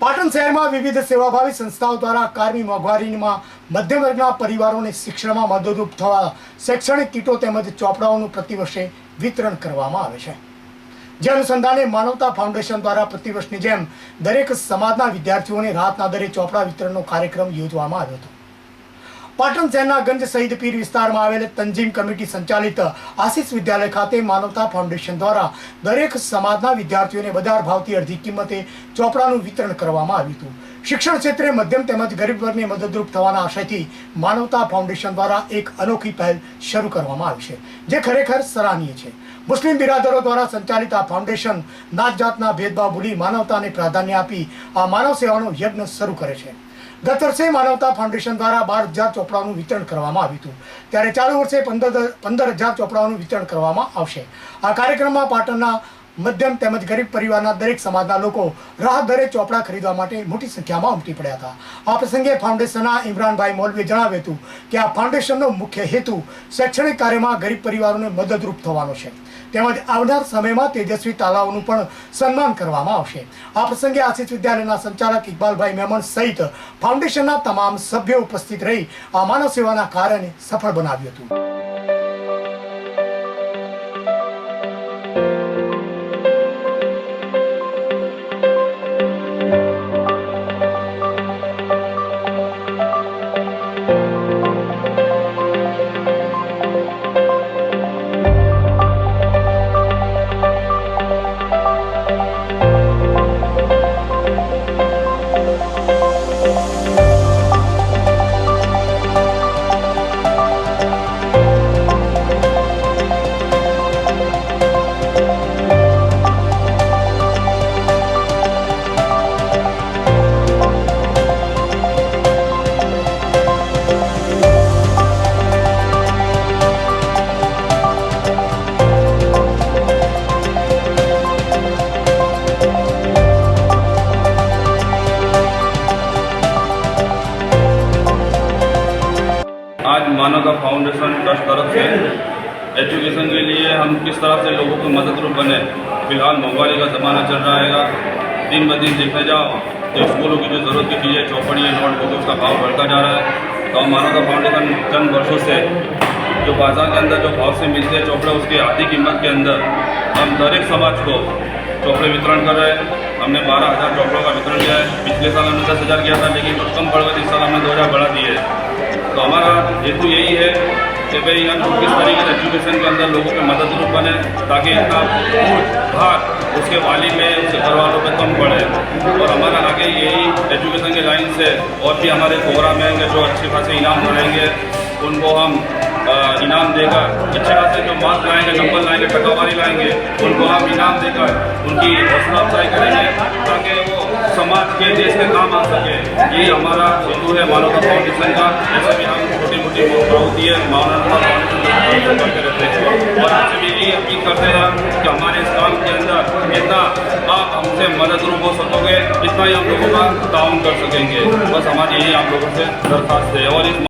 પાટણ શહેરમાં વિવિધ સેવાભાવી સંસ્થાઓ દ્વારા કારમી મોંઘવારીમાં મધ્યમ વર્ગના પરિવારોને શિક્ષણમાં મદદરૂપ થવા શૈક્ષણિક કીટો તેમજ ચોપડાઓનું પ્રતિવર્ષે વિતરણ કરવામાં આવે છે. જે અનુસંધાને માનવતા ફાઉન્ડેશન દ્વારા પ્રતિવર્ષની જેમ દરેક સમાજના વિદ્યાર્થીઓને રાતના દરે ચોપડા વિતરણનો કાર્યક્રમ યોજવામાં આવ્યો હતો. પાટણ શહેરના ગંજ શહીદ પીર વિસ્તારમાં આવેલ તંજીમ કમિટી સંચાલિત આશીષ વિદ્યાલય ખાતે માનવતા ફાઉન્ડેશન દ્વારા દરેક સમાજના વિદ્યાર્થીઓને બજાર ભાવથી અડધી કિંમતે ચોપડાનું વિતરણ કરવામાં આવ્યું હતું. શિક્ષણ ક્ષેત્રે મધ્યમ તેમજ ગરીબ વર્ગને મદદરૂપ થવાના આશયથી માનવતા ફાઉન્ડેશન દ્વારા એક અનોખી પહેલ શરૂ કરવામાં આવી છે, જે ખરેખર સરાહનીય છે. મુસ્લિમ બિરાદરો દ્વારા સંચાલિત આ ફાઉન્ડેશન નાત જાતના ભેદભાવ ભૂલી માનવતાને પ્રાધાન્ય આપી આ માનવ સેવાનો યજ્ઞ શરૂ કરે છે. ગત વર્ષે માનવતા ફાઉન્ડેશન દ્વારા બાર હજાર ચોપડાનું વિતરણ કરવામાં આવ્યું હતું. ત્યારે ચાલુ વર્ષે પંદર પંદર હજાર ચોપડાનું વિતરણ કરવામાં આવશે. આ કાર્યક્રમમાં પાટણના મધ્યમ તેમજ ગરીબ પરિવારના દરેક સમાજના લોકો રાહત ચોપડા ખરીદવા માટે મોટી સંખ્યામાં ઉમટી પડ્યા હતા. આ પ્રસંગે ફાઉન્ડેશનના ઇમરાનભાઈ મૌલવીએ જણાવ્યું હતું કે આ ફાઉન્ડેશનનો મુખ્ય હેતુ શૈક્ષણિક કાર્યમાં ગરીબ પરિવારોને મદદરૂપ થવાનો છે. તેમજ આવનાર સમયમાં તેજસ્વી તાલાઓનું પણ સન્માન કરવામાં આવશે. આ પ્રસંગે આશિષ વિદ્યાલયના સંચાલક ઇકબાલભાઈ મેમણ સહિત ફાઉન્ડેશનના તમામ સભ્યો ઉપસ્થિત રહી આ માનવ સેવાના કાર્યને સફળ બનાવ્યું હતું. مانو کا فاؤنڈیشن ٹرسٹ طرف سے۔ ایجوکیشن کے لیے ہم کس طرح سے لوگوں کو مدد روپ بنے، فی الحال موبائل کا زمانہ چل رہا ہے۔ گا دن بہ دن دیکھا جاؤ تو اسکولوں کی جو ضرورت کی چیزیں، چوپڑی، نوٹ بک اس کا بھاؤ بڑھتا جا رہا ہے۔ تو مانو کا فاؤنڈیشن چند برسوں سے جو بازار کے اندر جو بھاؤ سے ملتے ہیں، چوپڑے اس کی آدھی قیمت کے اندر ہم ہر ایک سماج کو چوپڑے وترن کر رہے ہیں۔ ہم نے بارہ ہزار چوپڑوں کا وترن کیا ہے۔ پچھلے سال ہم نے دس ہزار کیا تھا، لیکن کم بڑھ گئے اس سال ہم نے دو ہزار بڑھا دیا۔ تو ہمارا ہیتو یہی ہے کہ بھائی ہم کس طریقے سے ایجوکیشن کے اندر لوگوں کے مدد روپ بنے تاکہ ان کا بھار اس کے والی میں، اس کے گھر والوں پہ کم پڑے اور ہمارا آگے یہی ایجوکیشن کے لائن سے اور بھی ہمارے پروگرام ہیں کہ جو اچھے خاصے انعام بنائیں گے۔ ان کو ہم انعام دے کر اچھے خاصے جو مارک لائیں گے، نمبر لائیں گے، ٹکاواری لائیں گے، ان کو ہم انعام دے کر ان کی حوصلہ افزائی کریں گے تاکہ وہ سماج کے، دیش میں کام آ سکے۔ यही हमारा हेतु है मानवता फाउंडेशन का जैसे भी हम छोटी मोटी प्रवृत्ति है मानवता फाउंडेशन करते रहते हैं और आपसे भी यही अपील करते हैं कि हमारे इस काम के अंदर जितना आप हमसे मददरूप हो सकोगे इतना ही हम लोगों का ताउन कर सकेंगे बस हमारी यही आप लोगों से दरख्वास्त है और इस